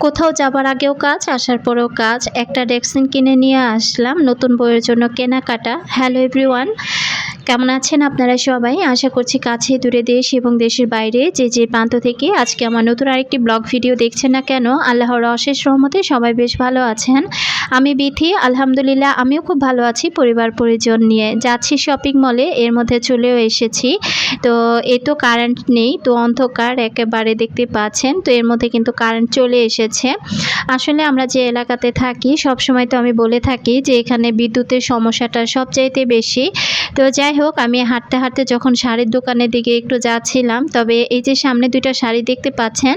কোথাও যাবার আগেও কাজ, আসার পরেও কাজ। একটা ডেক্সিন কিনে নিয়ে আসলাম, নতুন বইয়ের জন্য কেনাকাটা। হ্যালো এভরিওয়ান কেমন আছেন আপনারা সবাই? আশা করছি কাছে দূরে দেশ এবং দেশের বাইরে যে যে প্রান্ত থেকে আজকে আমার নতুন আরেকটি ব্লগ ভিডিও দেখছেন না কেন, আল্লাহর অশেষ রহমতে সবাই বেশ ভালো আছেন। আমি বিথি, আলহামদুলিল্লাহ আমিও খুব ভালো আছি পরিবার পরিজন নিয়ে। যাচ্ছি শপিং মলে এর মধ্যে চলেও এসেছি। তো এ তো কারেন্ট নেই, তো অন্ধকার একেবারে দেখতে পাচ্ছেন। তো এর মধ্যে কিন্তু কারেন্ট চলে এসেছে। আসলে আমরা যে এলাকাতে থাকি সব সময় তো আমি বলে থাকি যে এখানে বিদ্যুতের সমস্যাটা সবচাইতে বেশি। তো যাই হোক আমি হাঁটতে হাঁটতে যখন শাড়ির দোকানের দিকে একটু যাচ্ছিলাম, তবে এই যে সামনে দুইটা শাড়ি দেখতে পাচ্ছেন,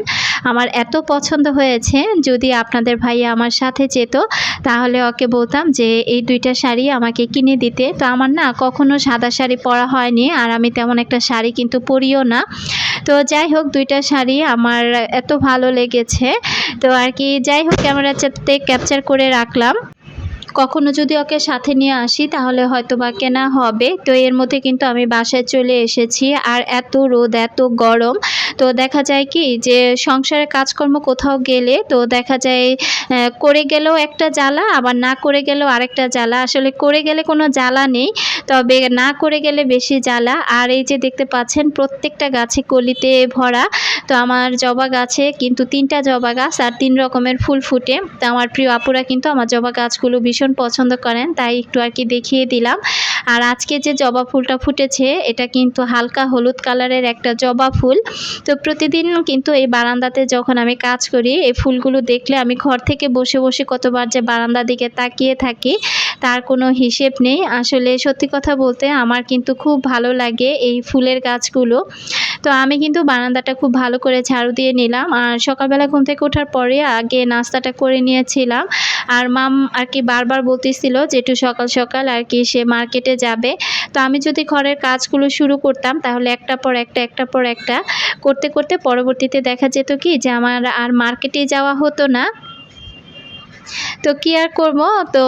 আমার এত পছন্দ হয়েছে, যদি আপনাদের ভাইয়া আমার সাথে যেত, তাহলে ওকে বলতাম যে এই দুইটা শাড়ি আমাকে কিনে দিতে। তো আমার না কখনো সাদা শাড়ি পরা হয়নি, আর আমি তেমন একটা শাড়ি কিন্তু পরিও না। তো যাই হোক দুইটা শাড়ি আমার এত ভালো লেগেছে। তো আর কি যাই হোক ক্যামেরাতে ক্যাপচার করে রাখলাম। কখনো যদি ওকে সাথে নিয়ে আসি, তাহলে হয়তো বা কেনা হবে। তো এর মধ্যে কিন্তু আমি বাসায় চলে এসেছি। আর এত রোদ, এত গরম, তো দেখা যায় কি যে সংসারে কাজকর্ম কোথাও গেলে, তো দেখা যায় করে গেলেও একটা জ্বালা, আবার না করে গেলেও আরেকটা জ্বালা। আসলে করে গেলে কোনো জ্বালা নেই, তবে না করে গেলে বেশি জ্বালা। আর এই যে দেখতে পাচ্ছেন, প্রত্যেকটা গাছে কলিতে ভরা, তো আমার জবা গাছে কিন্তু তিনটা জবা গাছ, আর তিন রকমের ফুল ফুটে। তো আমার প্রিয় আপুরা কিন্তু আমার জবা গাছগুলো ভীষণ পছন্দ করেন, তাই একটু আর কি দেখিয়ে দিলাম। আর আজকে যে জবা ফুলটা ফুটেছে, এটা কিন্তু হালকা হলুদ কালারের একটা জবা ফুল। তো প্রতিদিন কিন্তু এই বারান্দাতে যখন আমি কাজ করি, এই ফুলগুলো দেখলে আমি ঘর থেকে বসে বসে কতবার যে বারান্দার দিকে তাকিয়ে থাকি, তার কোনো হিসেব নেই। আসলে সত্যি কথা বলতে আমার কিন্তু খুব ভালো লাগে এই ফুলের গাছগুলো। তো আমি কিন্তু বারান্দাটা খুব ভালো করে ঝাড়ু দিয়ে নিলাম। আর সকালবেলা ঘুম থেকে ওঠার পরে আগে নাস্তাটা করে নিয়েছিলাম। আর মাম আর কি বারবার বলতেছিল যে একটু সকাল সকাল আর কি সে মার্কেটে যাবে। তো আমি যদি ঘরের কাজগুলো শুরু করতাম তাহলে একটা পর একটা একটা পর একটা। করতে করতে পরবর্তীতে দেখা যেত কি যে আমার আর মার্কেটে যাওয়া হতো না। তো কি আর করব? তো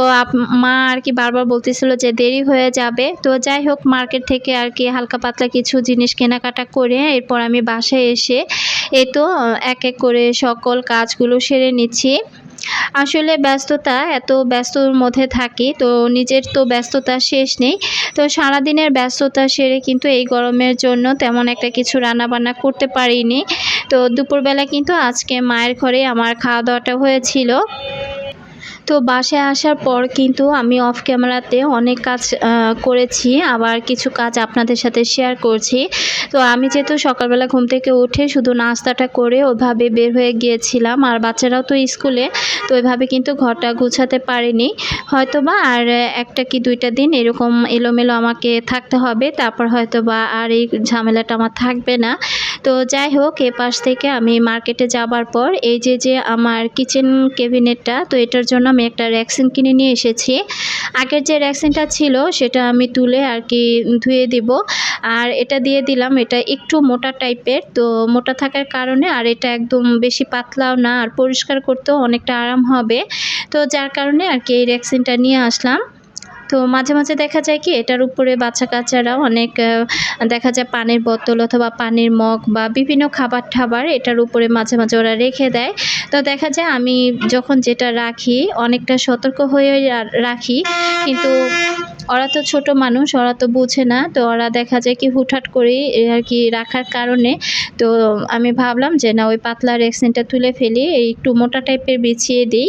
মা আর কি বারবার বলতেছিল যে দেরি হয়ে যাবে। তো যাই হোক মার্কেট থেকে আর কি হালকা পাতলা কিছু জিনিস কেনাকাটা করে এরপর আমি বাসায় এসে এই তো, এক এক করে সকল কাজগুলো সেরে নিচ্ছি। আসলে ব্যস্ততা, এত ব্যস্তর মধ্যে থাকি, তো নিজের তো ব্যস্ততা শেষ নেই। তো সারাদিনের ব্যস্ততা সেরে কিন্তু এই গরমের জন্য তেমন একটা কিছু রান্নাবান্না করতে পারিনি। তো দুপুরবেলা কিন্তু আজকে মায়ের ঘরে আমার খাওয়া দাওয়াটা হয়েছিল। তো বাসায় আসার পর কিন্তু আমি অফ ক্যামেরাতে অনেক কাজ করেছি, আবার কিছু কাজ আপনাদের সাথে শেয়ার করছি। তো আমি যেহেতু সকালবেলা ঘুম থেকে উঠে শুধু নাস্তাটা করে ওভাবে বের হয়ে গিয়েছিলাম, আর বাচ্চারাও তো স্কুলে, তো ওইভাবে কিন্তু ঘরটা গুছাতে পারিনি। হয়তো বা আর একটা কি দুইটা দিন এরকম এলোমেলো আমাকে থাকতে হবে, তারপর হয়তো বা আর এই ঝামেলাটা আমার থাকবে না। তো যাই হোক, এ পাশ থেকে আমি মার্কেটে যাবার পর, এই যে যে আমার কিচেন কেবিনেটটা তো এটার জন্য আমি একটা র্যাকসিন কিনে নিয়ে এসেছি। আগের যে র্যাকসিনটা ছিল, সেটা আমি তুলে আর কি ধুয়ে দিব। আর এটা দিয়ে দিলাম, এটা একটু মোটা টাইপের, তো মোটা থাকার কারণে আর এটা একদম বেশি পাতলাও না, আর পরিষ্কার করতেও অনেকটা আরাম হবে। তো যার কারণে আর কি এই র্যাকসিনটা নিয়ে আসলাম। তো মাঝে মাঝে দেখা যায় কি, এটার উপরে বাচ্চা কাচ্চারা অনেক দেখা যায় পানির বোতল অথবা পানির মগ বা বিভিন্ন খাবার ঠাবার এটার উপরে মাঝে মাঝে ওরা রেখে দেয়। তো দেখা যায় আমি যখন যেটা রাখি, অনেকটা সতর্ক হয়ে রাখি। কিন্তু ওরা তো ছোট মানুষ, ওরা তো বুঝে না। তো ওরা দেখা যায় কি হুটহাট করে আর কি রাখার কারণে। তো আমি ভাবলাম যে, না, ওই পাতলা রেক্সিনটা তুলে ফেলি, এই একটু মোটা টাইপের বিছিয়ে দিই।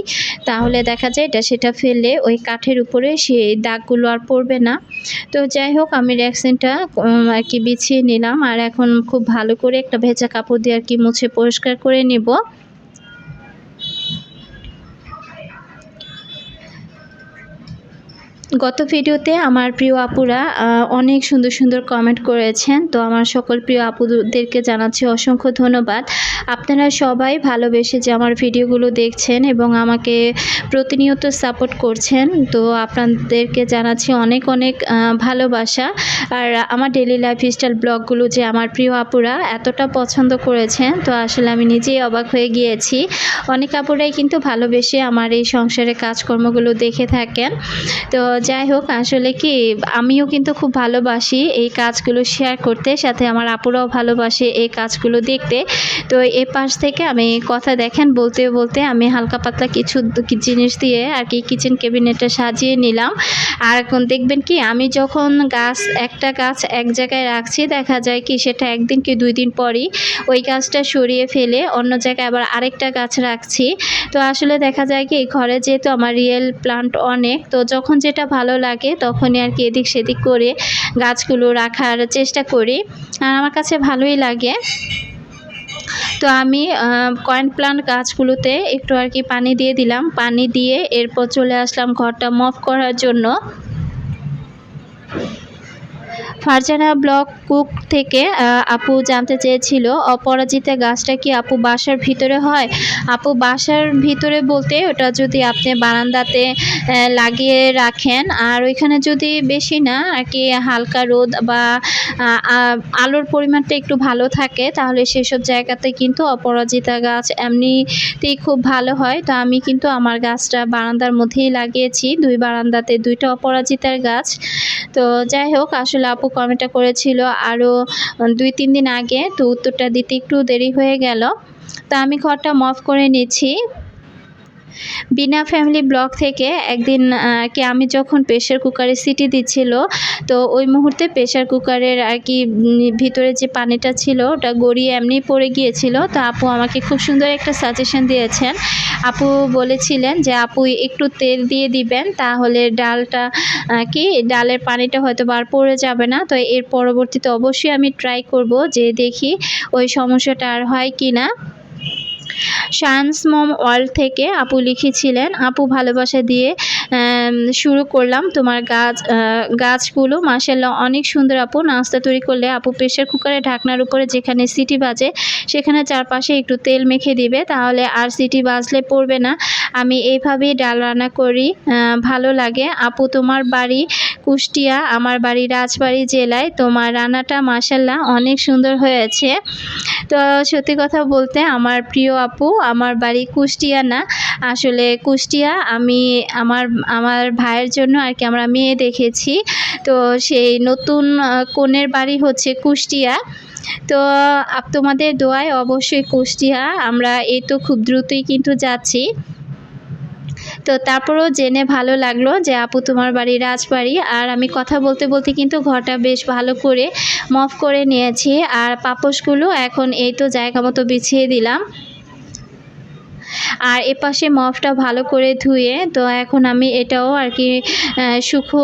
তাহলে দেখা যায় এটা সেটা ফেললে ওই কাঠের উপরে সেই দাগগুলো আর পড়বে না। তো যাই হোক, আমি র্যাকসিনটা আর কি বিছিয়ে নিলাম। আর এখন খুব ভালো করে একটা ভেজা কাপড় দিয়ে আর কি মুছে পরিষ্কার করে নিব। গত ভিডিওতে আমার প্রিয় আপুরা অনেক সুন্দর সুন্দর কমেন্ট করেছেন। তো আমার সকল প্রিয় আপুদেরকে জানাচ্ছি অসংখ্য ধন্যবাদ। আপনারা সবাই ভালোবেসে যে আমার ভিডিওগুলো দেখছেন এবং আমাকে প্রতিনিয়ত সাপোর্ট করছেন, তো আপনাদেরকে জানাচ্ছি অনেক অনেক ভালোবাসা। আর আমার ডেলি লাইফস্টাইল ব্লগগুলো যে আমার প্রিয় আপুরা এতটা পছন্দ করেছেন, তো আসলে আমি নিজেই অবাক হয়ে গিয়েছি। অনেক আপুরাই কিন্তু ভালোবেসে আমার এই সংসারে কাজকর্মগুলো দেখে থাকেন। তো যাই হোক আসলে কি, আমিও কিন্তু খুব ভালোবাসি এই কাজগুলো শেয়ার করতে, সাথে আমার আপুরাও ভালোবাসে এই কাজগুলো দেখতে। তো এ পাশ থেকে আমি কথা দেখেন, বলতে বলতে আমি হালকা পাতলা কিছু জিনিস দিয়ে আর কি কিচেন ক্যাবিনেটটা সাজিয়ে নিলাম। আর এখন দেখবেন কি, আমি যখন গাছ, একটা গাছ এক জায়গায় রাখছি, দেখা যায় কি সেটা একদিন কি দুই দিন পরই ওই গাছটা সরিয়ে ফেলে অন্য জায়গায় আবার আরেকটা গাছ রাখছি। তো আসলে দেখা যায় কি, ঘরে যেহেতু আমার রিয়েল প্লান্ট অনেক, তো যখন যেটা ভালো লাগে, তখনই আর কি এদিক সেদিক করে গাছগুলো রাখার চেষ্টা করি। আর আমার কাছে ভালোই লাগে। তো আমি কয়েন প্লান্ট গাছগুলোতে একটু আর কি পানি দিয়ে দিলাম। পানি দিয়ে এরপর চলে আসলাম ঘরটা মফ করার জন্য। ফারজানা ব্লক কুক থেকে আপু জানতে চেয়েছিল, অপরাজিতা গাছটা কি আপু বাসার ভিতরে হয়? আপু, বাসার ভিতরে বলতে ওটা যদি আপনি বারান্দাতে লাগিয়ে রাখেন, আর ওইখানে যদি বেশি না, আর কি হালকা রোদ বা আলোর পরিমাণটা একটু ভালো থাকে, তাহলে সেসব জায়গাতে কিন্তু অপরাজিতা গাছ এমনিতেই খুব ভালো হয়। তো আমি কিন্তু আমার গাছটা বারান্দার মধ্যেই লাগিয়েছি, দুই বারান্দাতে দুইটা অপরাজিতার গাছ। তো যাই হোক, আসলে আপু কমেন্টটা করেছিল। আরও দুই, তিন দিন আগে তো উত্তরটা দিতে একটু দেরি হয়ে গেল। তা আমি ঘরটা মফ করে নিচ্ছি। বিনা ফ্যামিলি ব্লগ থেকে একদিন কি আমি যখন প্রেশার কুকারে সিটি দিচ্ছিল, তো ওই মুহূর্তে প্রেশার কুকারের আর কি ভিতরে যে পানিটা ছিল, ওটা গড়িয়ে এমনি পড়ে গিয়েছিল। তো আপু আমাকে খুব সুন্দর একটা সাজেশন দিয়েছেন। আপু বলেছিলেন যে, আপু, একটু তেল দিয়ে দিবেন, তাহলে ডালটা কি, ডালের পানিটা হয়তো বার পড়ে যাবে না। তো এর পরবর্তীতে অবশ্যই আমি ট্রাই করব, যে দেখি ওই সমস্যাটা আর হয় কি না শান্স মোম ওয়ার্ল্ড থেকে আপু লিখেছিলেন আপু ভালোবাসা দিয়ে শুরু করলাম। তোমার গাছ গাছগুলো মাসাল্লাহ অনেক সুন্দর আপু। নাস্তা তৈরি করলে আপু প্রেশার কুকারে ঢাকনার উপরে যেখানে সিটি বাজে, সেখানে চারপাশে একটু তেল মেখে দিবে। তাহলে আর সিটি বাজলে পড়বে না। আমি এইভাবেই ডাল রান্না করি ভালো লাগে। আপু, তোমার বাড়ি কুষ্টিয়া, আমার বাড়ি রাজবাড়ি জেলায়। তোমার রান্নাটা মাসাল্লাহ অনেক সুন্দর হয়েছে। তো সত্যি কথা বলতে আমার প্রিয় আপু, আমার বাড়ি কুষ্টিয়া না। আসলে কুষ্টিয়া, আমি, আমার আমার ভাইয়ের জন্য আর কি আমরা মেয়ে দেখেছি। তো সেই নতুন কনের বাড়ি হচ্ছে কুষ্টিয়া। তো তোমাদের দোয়ায় অবশ্যই কুষ্টিয়া। আমরা এই তো খুব দ্রুতই কিন্তু যাচ্ছি। তো তারপরেও জেনে ভালো লাগল যে আপু তোমার বাড়ি রাজবাড়ি। আর আমি কথা বলতে বলতে কিন্তু ঘরটা বেশ ভালো করে মফ করে নিয়েছি। আর পাপোশগুলো এখন এই তো জায়গা মতো বিছিয়ে দিলাম। আর এপাশে মফটা ভালো করে ধুয়ে, তো এখন আমি এটাও আর কি শুকো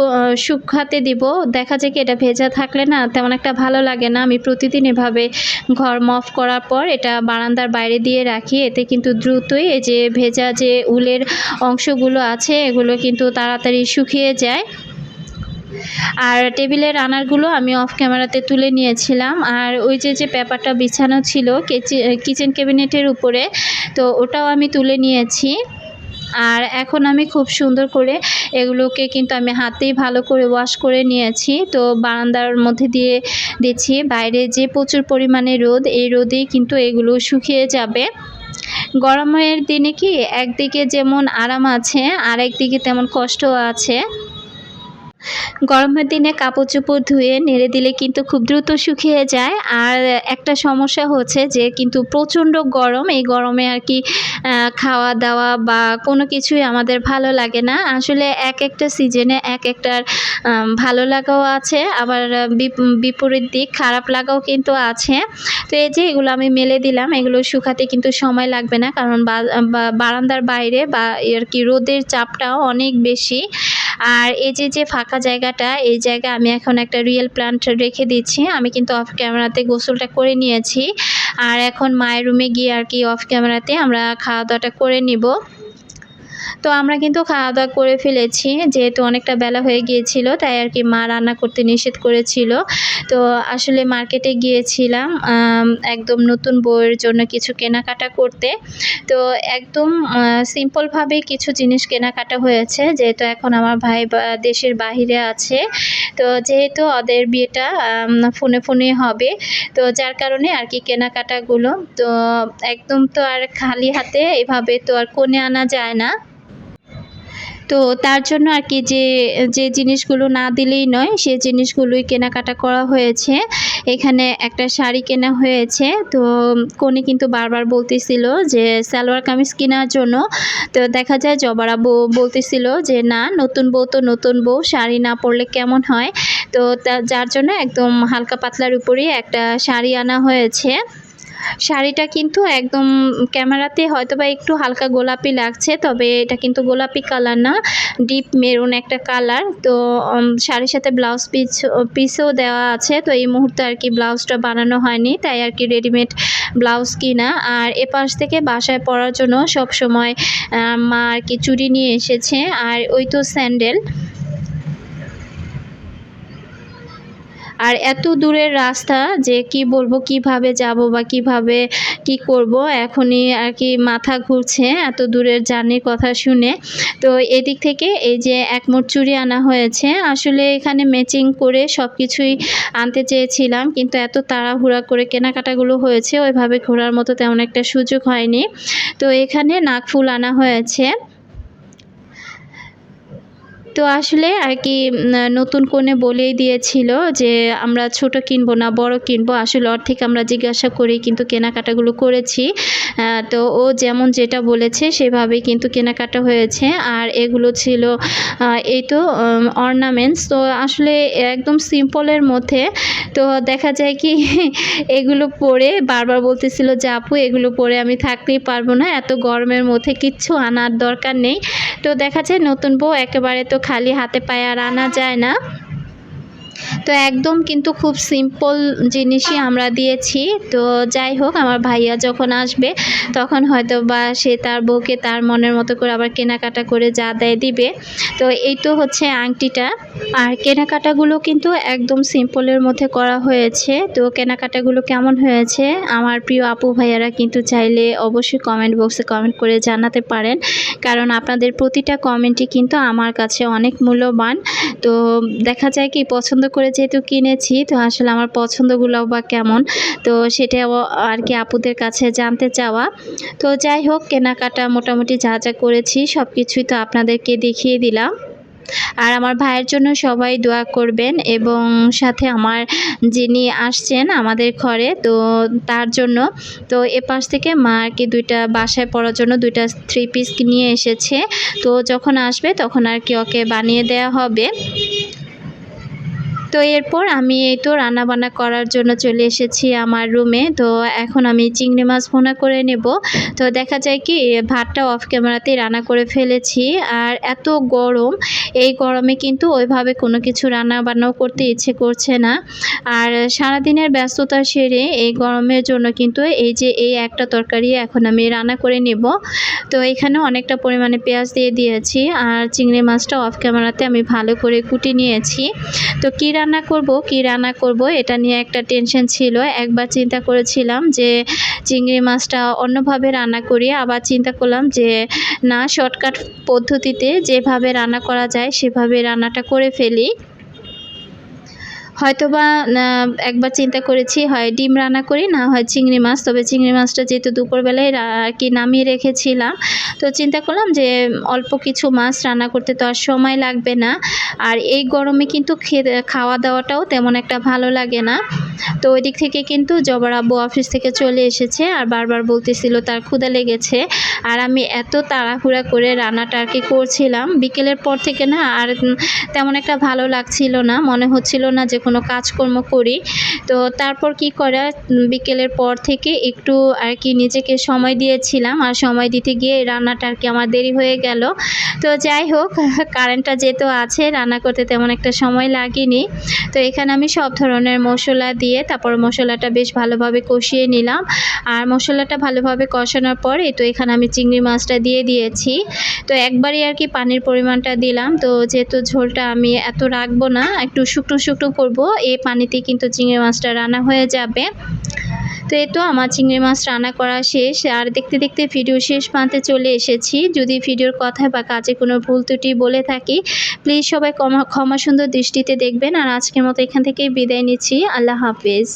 শুকাতে দিব। দেখা যায় কি এটা ভেজা থাকলে না তেমন একটা ভালো লাগে না। আমি প্রতিদিন এভাবে ঘর মফ করার পর এটা বারান্দার বাইরে দিয়ে রাখি। এতে কিন্তু দ্রুতই যে ভেজা যে উলের অংশগুলো আছে, এগুলো কিন্তু তাড়াতাড়ি শুকিয়ে যায়। আর টেবিলের রানারগুলো আমি অফ ক্যামেরাতে তুলে নিয়েছিলাম। আর ওই যে যে পেপারটা বিছানো ছিল কিচেন ক্যাবিনেটের উপরে, তো ওটাও আমি তুলে নিয়েছি। আর এখন আমি খুব সুন্দর করে এগুলোকে কিন্তু আমি হাতেই ভালো করে ওয়াশ করে নিয়েছি। তো বারান্দার মধ্যে দিয়ে দিচ্ছি। বাইরে যে প্রচুর পরিমাণে রোদ, এই রোদেই কিন্তু এগুলো শুকিয়ে যাবে। গরমের দিনে কি একদিকে যেমন আরাম আছে আর একদিকে তেমন কষ্টও আছে। গরমের দিনে কাপড় চোপড় ধুয়ে নেড়ে দিলে কিন্তু খুব দ্রুত শুকিয়ে যায়। আর একটা সমস্যা হচ্ছে যে কিন্তু প্রচণ্ড গরম, এই গরমে আর কি খাওয়া দাওয়া বা কোনো কিছুই আমাদের ভালো লাগে না। আসলে এক একটা সিজনে এক একটার ভালো লাগাও আছে, আবার বিপ- বিপরীত দিক খারাপ লাগাও কিন্তু আছে। তো এই যে এগুলো আমি মেলে দিলাম, এগুলো শুকাতে কিন্তু সময় লাগবে না, কারণ বারান্দার বাইরে বা আর কি রোদের চাপটাও অনেক বেশি। আর এই যে যে ফাঁকা জায়গাটা, এই জায়গায় আমি এখন একটা রিয়েল প্লান্ট রেখে দিচ্ছি। আমি কিন্তু অফ ক্যামেরাতে গোসলটা করে নিয়েছি। আর এখন মায়ের রুমে গিয়ে আর কি অফ ক্যামেরাতে আমরা খাওয়া দাওয়াটা করে নিব। তো আমরা কিন্তু খাওয়া দাওয়া করে ফেলেছি। যেহেতু অনেকটা বেলা হয়ে গিয়েছিল, তাই আর কি মা রান্না করতে নিষেধ করেছিল। তো আসলে মার্কেটে গিয়েছিলাম একদম নতুন বইয়ের জন্য কিছু কেনাকাটা করতে। তো একদম সিম্পলভাবে কিছু জিনিস কেনাকাটা হয়েছে, যেহেতু এখন আমার ভাই দেশের বাহিরে আছে। তো যেহেতু ওদের বিয়েটা ফোনে ফোনে হবে, তো যার কারণে আর কি কেনাকাটাগুলো। তো একদম তো আর খালি হাতে এভাবে তো আর কোণে আনা যায় না। তো তার জন্য আর কি যে যে জিনিসগুলো না দিলেই নয়, সে জিনিসগুলোই কেনাকাটা করা হয়েছে। এখানে একটা শাড়ি কেনা হয়েছে। তো কোনে কিন্তু বারবার বলতেছিল যে, সালোয়ার কামিজ কেনার জন্য। তো দেখা যায় জবারা বউ বলতেছিল যে, না, নতুন বউ তো নতুন বউ, শাড়ি না পরলে কেমন হয়? তো তা- যার জন্য একদম হালকা পাতলার উপরেই একটা শাড়ি আনা হয়েছে। শাড়িটা কিন্তু একদম ক্যামেরাতে হয়তো বা একটু হালকা গোলাপি লাগছে, তবে এটা কিন্তু গোলাপি কালার না ডিপ মেরুন একটা কালার তো শাড়ির সাথে ব্লাউজ পিস পিসও দেওয়া আছে, তো এই মুহূর্তে আর কি ব্লাউজটা বানানো হয়নি, তাই আর কি রেডিমেড ব্লাউজ কিনা। আর এ পাশ থেকে বাসায় পরার জন্য সব সময় মা আর কি চুড়ি নিয়ে এসেছে, আর ওই তো স্যান্ডেল আর এত দূরের রাস্তা যে কি বলব, কীভাবে যাব বা কীভাবে কি করব, এখনই আর কি মাথা ঘুরছে এত দূরের জার্নির কথা শুনে। তো এদিক থেকে এই যে এক মোট চুড়ি আনা হয়েছে, আসলে এখানে ম্যাচিং করে সব কিছুই আনতে চেয়েছিলাম, কিন্তু এত তাড়াহুড়া করে কেনাকাটাগুলো হয়েছে, ওইভাবে ঘোরার মতো তেমন একটা সুযোগ হয়নি। তো এখানে নাকফুল আনা হয়েছে। তো আসলে আর কি নতুন কোণে বলেই দিয়েছিল যে আমরা ছোট কিনবো না, বড় কিনবো। আসলে ওর থেকে আমরা জিজ্ঞাসা করি, কিন্তু কেনাকাটাগুলো করেছি। তো ও যেমন যেটা বলেছে, সেভাবেই কিন্তু কেনাকাটা হয়েছে। আর এগুলো ছিল এই তো অর্নামেন্টস তো আসলে একদম সিম্পলের মধ্যে, তো দেখা যায় কি, এগুলো পরে বারবার বলতেছিল যে, আপু, এগুলো পরে আমি থাকতেই পারব না। এত গরমের মধ্যে কিচ্ছু আনার দরকার নেই। তো দেখা যায় নতুন বউ একেবারে তো খালি হাতে পায়ে আর আনা যায় না। তো একদম কিন্তু খুব সিম্পল জিনিসই আমরা দিয়েছি। তো যাই হোক, আমার ভাইয়া যখন আসবে, তখন হয়তো বা সে তার বউকে তার মনের মতো করে আবার কেনাকাটা করে যা দেয় দিবে। তো এই তো হচ্ছে আংটিটা। আর কেনাকাটাগুলো কিন্তু একদম সিম্পলের মধ্যে করা হয়েছে। তো কেনাকাটাগুলো কেমন হয়েছে? আমার প্রিয় আপু ভাইয়ারা কিন্তু চাইলে অবশ্যই কমেন্ট বক্সে কমেন্ট করে জানাতে পারেন। কারণ আপনাদের প্রতিটা কমেন্টই কিন্তু আমার কাছে অনেক মূল্যবান। তো দেখা যায় কি, পছন্দ করে যেহেতু কিনেছি, তো আসলে আমার পছন্দগুলো বা কেমন, তো সেটাও আর কি আপুদের কাছে জানতে চাওয়া। তো যাই হোক, কেনাকাটা মোটামুটি যা যা করেছি সব কিছুই তো আপনাদেরকে দেখিয়ে দিলাম। আর আমার ভাইয়ের জন্য সবাই দোয়া করবেন এবং সাথে আমার যিনি আসছেন আমাদের ঘরে, তো তার জন্য, তো এ পাশ থেকে মা আর কি দুইটা বাসায় পড়ার জন্য দুইটা থ্রি পিস নিয়ে এসেছে। তো যখন আসবে তখন আর কি ওকে বানিয়ে দেওয়া হবে। তো এরপর আমি এই তো রান্নাবান্না করার জন্য চলে এসেছি আমার রুমে। তো এখন আমি চিংড়ি মাছ ভুনা করে নেব। তো দেখা যায় কি, ভাতটা অফ ক্যামেরাতেই রান্না করে ফেলেছি। আর এত গরম, এই গরমে কিন্তু ওইভাবে কোনো কিছু রান্না বান্নাও করতে ইচ্ছে করছে না। আর সারাদিনের ব্যস্ততা সেরে এই গরমের জন্য কিন্তু এই যে এই একটা তরকারি এখন আমি রান্না করে নেব। তো এখানে অনেকটা পরিমাণে পেঁয়াজ দিয়ে দিয়েছি। আর চিংড়ি মাছটা অফ ক্যামেরাতে আমি ভালো করে কুটি নিয়েছি। তো কী রান্না করব, কি রান্না করব, এটা নিয়ে একটা টেনশন ছিল। একবার চিন্তা করেছিলাম যে চিংড়ি মাছটা অন্যভাবে রান্না করি, আবার চিন্তা করলাম যে না শর্টকাট পদ্ধতিতে যেভাবে রান্না করা যায়, সেভাবে রান্নাটা করে ফেলি। হয়তোবা একবার চিন্তা করেছি, হয় ডিম রান্না করি, না হয় চিংড়ি মাছ। তবে চিংড়ি মাছটা যেহেতু দুপুরবেলায় আর কি নামিয়ে রেখেছিলাম, তো চিন্তা করলাম যে, অল্প কিছু মাছ রান্না করতে তো আর সময় লাগবে না। আর এই গরমে কিন্তু খাওয়া দাওয়াটাও তেমন একটা ভালো লাগে না। তো ওই দিক থেকে কিন্তু জবার আব্বু অফিস থেকে চলে এসেছে, আর বারবার বলতেছিল তার ক্ষুদা লেগেছে। আর আমি এত তাড়াহুড়া করে রান্নাটা আর কি করছিলাম। বিকেলের পর থেকে না, আর তেমন একটা ভালো লাগছিল না। মনে হচ্ছিল না যে কোনো কাজকর্ম করি। তো তারপর কি করা, বিকেলের পর থেকে একটু আর কি নিজেকে সময় দিয়েছিলাম আর সময় দিতে গিয়ে রান্নাটা আর কি আমার দেরি হয়ে গেল। তো যাই হোক, কারেন্টটা যেহেতু আছে, রান্না করতে তেমন একটা সময় লাগেনি। তো এখানে আমি সব ধরনের মশলা দিয়ে তারপর মশলাটা বেশ ভালোভাবে কষিয়ে নিলাম। আর মশলাটা ভালোভাবে কষানোর পর তো এখানে আমি চিংড়ি মাছটা দিয়ে দিয়েছি। তো একবারই আর কি পানির পরিমাণটা দিলাম। তো যেহেতু ঝোলটা আমি এত রাখব না, একটু শুকনো শুকনো করব এই পানিতে কিন্তু চিংড়ি মাছটা রান্না হয়ে যাবে। তো এই তো আমার চিংড়ি মাছ রান্না করা শেষ। আর দেখতে দেখতে ভিডিও শেষ প্রান্তে চলে এসেছি। যদি ভিডিওর কথা বা কাজে কোনো ভুল ত্রুটি বলে থাকি প্লিজ সবাই ক্ষমা সুন্দর দৃষ্টিতে দেখবেন। আর আজকের মতো এখান থেকে বিদায় নিচ্ছি। আল্লাহ হাফেজ।